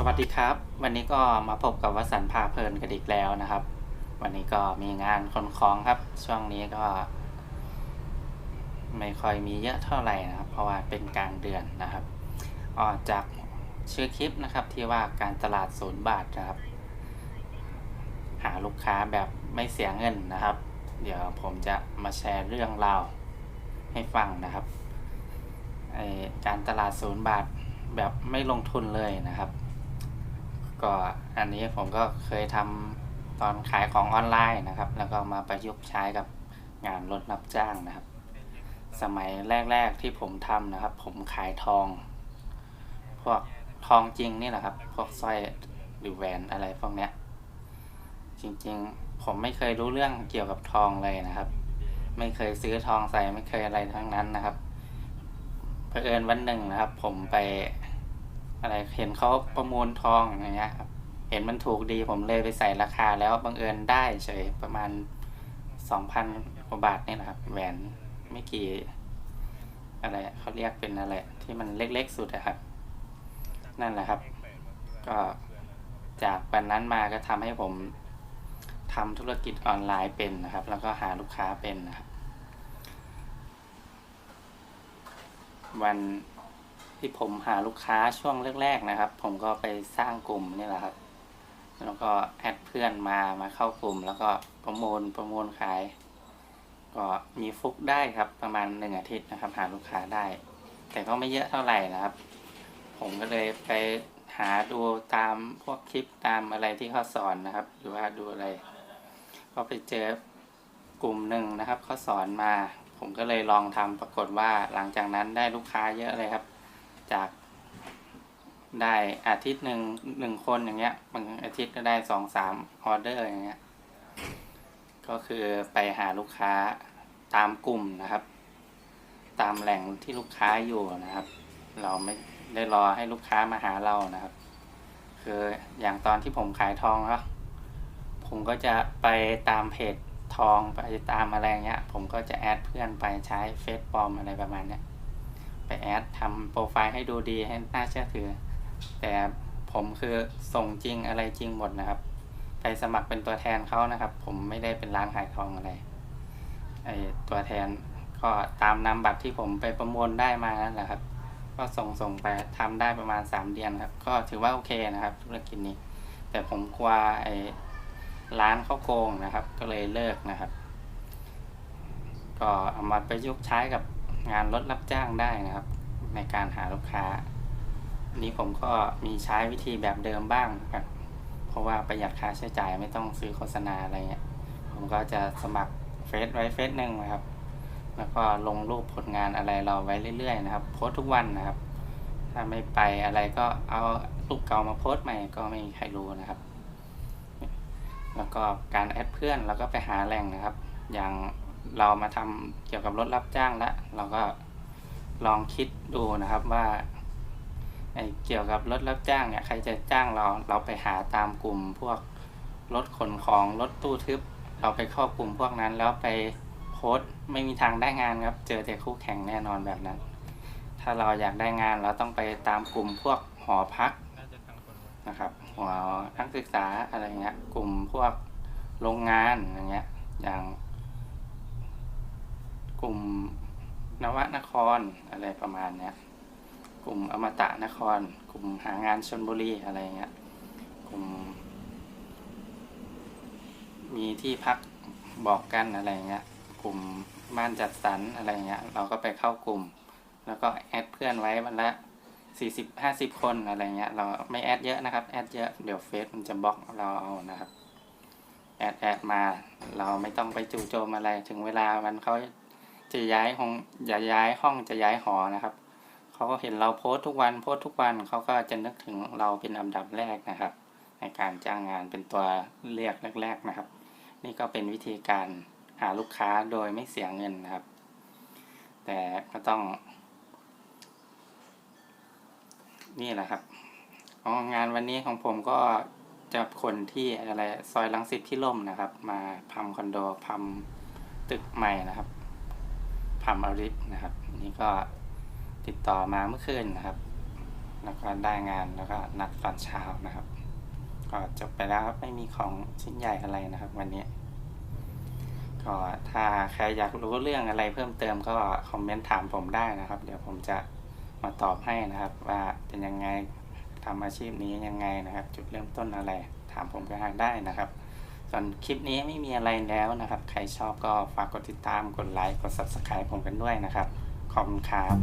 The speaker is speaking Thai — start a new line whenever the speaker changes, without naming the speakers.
สวัสดีครับ วันนี้ก็มาพบกับวสันพาเพลินกันอีกแล้วนะครับ วันนี้ก็มีงานคนคล้องครับ ช่วงนี้ก็ ไม่ค่อยมีเยอะเท่าไหร่นะครับ เพราะว่าเป็นกลางเดือนนะครับออกจากชื่อคลิปนะครับที่ว่าการตลาดศูนย์บาทนะครับ หาลูกค้าแบบไม่เสียเงินนะครับ เดี๋ยวผมจะมาแชร์เรื่องราวให้ฟังนะครับการตลาดศูนย์บาทแบบไม่ลงทุนเลยนะครับ ก็อันนี้ผมก็เคยทำตอนขายของออนไลน์นะครับ แล้วก็มาประยุกต์ใช้กับงานรถรับจ้างนะครับ สมัยแรก ๆที่ผมทำนะครับ ผมขายทอง พวกทองจริงนี่แหละครับ พวกสร้อยหรือแหวนอะไรพวกเนี้ย จริงๆ ผมไม่เคยรู้เรื่องเกี่ยวกับทองเลยนะครับ ไม่เคยซื้อทองใส่ไม่เคยอะไรทั้งนั้นนะครับเผอิญวันหนึ่งนะครับ ผมไป อะไรเห็นเขาประมูลทองอย่างเงี้ยครับเห็นมันถูกดีผมเลยไปใส่ราคาแล้วบังเอิญได้เฉยประมาณสองพันกว่าบาทนี่นะครับแหวนไม่กี่อะไรเขาเรียกเป็นอะไรที่มันเล็กๆสุดอะครับ นั่นแหละครับ ก็จากวันนั้นมาก็ทำให้ผมทำธุรกิจออนไลน์เป็นนะครับ แล้วก็หาลูกค้าเป็นนะครับ วัน ที่ผมหาลูกค้าช่วงแรกๆนะครับ ผมก็ไปสร้างกลุ่มนี่แหละครับ แล้วก็แอดเพื่อนมามาเข้ากลุ่ม แล้วก็ประมูลประมูลขาย ก็มีฟุกได้ครับประมาณหนึ่งอาทิตย์นะครับ หาลูกค้าได้ แต่ก็ไม่เยอะเท่าไหร่นะครับ ผมก็เลยไปหาดูตามพวกคลิปตามอะไรที่เขาสอนนะครับ หรือว่าดูอะไร ก็ไปเจอกลุ่มหนึ่งนะครับเขาสอนมา ผมก็เลยลองทำปรากฏว่าหลังจากนั้นได้ลูกค้าเยอะเลยครับ จากได้อาทิตย์หนึ่งหนึ่งคนอย่างเงี้ยบางอาทิตย์ก็ได้สองสามออเดอร์อย่างเงี้ย ก็คือไปหาลูกค้าตามกลุ่มนะครับ ตามแหล่งที่ลูกค้าอยู่นะครับ เราไม่ได้รอให้ลูกค้ามาหาเรานะครับ คืออย่างตอนที่ผมขายทองเนาะผมก็จะไปตามเพจทองไปตามอะไรเงี้ย ผมก็จะแอดเพื่อนไปใช้เฟซปลอมอะไรประมาณเนี้ย ไปแอดทำโปรไฟล์ให้ดูดีให้น่าเชื่อถือ แต่ผมคือส่งจริงอะไรจริงหมดนะครับ ไปสมัครเป็นตัวแทนเขานะครับ ผมไม่ได้เป็นร้านขายทองอะไรไอตัวแทนก็ตามนามบัตรที่ผมไปประมวลได้มานั่นแหละครับ ก็ส่งส่งไปทำได้ประมาณสามเดือนครับ ก็ถือว่าโอเคนะครับธุรกิจนี้ แต่ผมกลัวไอร้านเขาโกงนะครับ ก็เลยเลิกนะครับ ก็เอามาประยุกต์ใช้กับ งานรถรับจ้างได้นะครับ ในการหาลูกค้าอันนี้ผมก็มีใช้วิธีแบบเดิมบ้างครับเพราะว่าประหยัดค่าใช้จ่ายไม่ต้องซื้อโฆษณาอะไรเงี้ยผมก็จะสมัครเฟซไว้เฟซหนึ่งนะครับ แล้วก็ลงรูปผลงานอะไรเราไว้เรื่อยๆนะครับ โพสทุกวันนะครับ ถ้าไม่ไปอะไรก็เอารูปเก่ามาโพสใหม่ก็ไม่มีใครรู้นะครับ แล้วก็การแอดเพื่อนเราก็ไปหาแหล่งนะครับ อย่าง เรามาทำเกี่ยวกับรถรับจ้างแล้วเราก็ลองคิดดูนะครับว่าไอ้เกี่ยวกับรถรับจ้างเนี่ยใครจะจ้างเราเราไปหาตามกลุ่มพวกรถขนของรถตู้ทึบ เราไปเข้ากลุ่มพวกนั้นแล้วไปโพสไม่มีทางได้งานครับ เจอแต่คู่แข่งแน่นอนแบบนั้น ถ้าเราอยากได้งานเราต้องไปตามกลุ่มพวกหอพักนะครับหอนักศึกษาอะไรเงี้ยกลุ่มพวกโรงงานอย่างเงี้ยอย่าง กลุ่มนวนครอะไรประมาณเนี้ยกลุ่มอมตะนคร กลุ่มหางานชนบุรีอะไรเงี้ยกลุ่ม มีที่พักบอกกันอะไรเงี้ยกลุ่มบ้านจัดสรรอะไรเงี้ยเราก็ไปเข้ากลุ่ม แล้วก็แอดเพื่อนไว้วันละสี่สิบห้าสิบคนอะไรเงี้ยเราไม่แอดเยอะนะครับแอดเยอะเดี๋ยวเฟซมันจะบล็อกเราเอานะครับแอดแอดมา เราไม่ต้องไปจู่โจมอะไรถึงเวลามันเขา จะย้ายห้องอย่าย้ายห้องจะย้ายหอนะครับเขาก็เห็นเราโพสต์ทุกวันโพสต์ทุกวันเขาก็จะนึกถึงเราเป็นอันดับแรกนะครับ ในการจ้างงานเป็นตัวเรียกแรก ๆนะครับ นี่ก็เป็นวิธีการหาลูกค้าโดยไม่เสียเงินนะครับ แต่ก็ต้อง นี่แหละครับอ๋องานวันนี้ของผมก็จะคนที่อะไรซอยลังสิตที่ล่มนะครับ มาพัมคอนโดพัมตึกใหม่นะครับ พัมอาริสนะครับ นี่ก็ติดต่อมาเมื่อคืนนะครับ แล้วก็ได้งานแล้วก็นัดตอนเช้านะครับ ก็จบไปแล้วครับไม่มีของชิ้นใหญ่อะไรนะครับ วันนี้ก็ถ้าใครอยากรู้เรื่องอะไรเพิ่มเติมก็คอมเมนต์ถามผมได้นะครับ เดี๋ยวผมจะมาตอบให้นะครับ ว่าเป็นยังไงทำอาชีพนี้ยังไงนะครับ จุดเริ่มต้นอะไร ถามผมก็ได้นะครับ ส่วนคลิปนี้ไม่มีอะไรแล้วนะครับ ใครชอบก็ฝากกดติดตาม กดไลค์ กด subscribe ผมกันด้วยนะครับ ขอบคุณครับ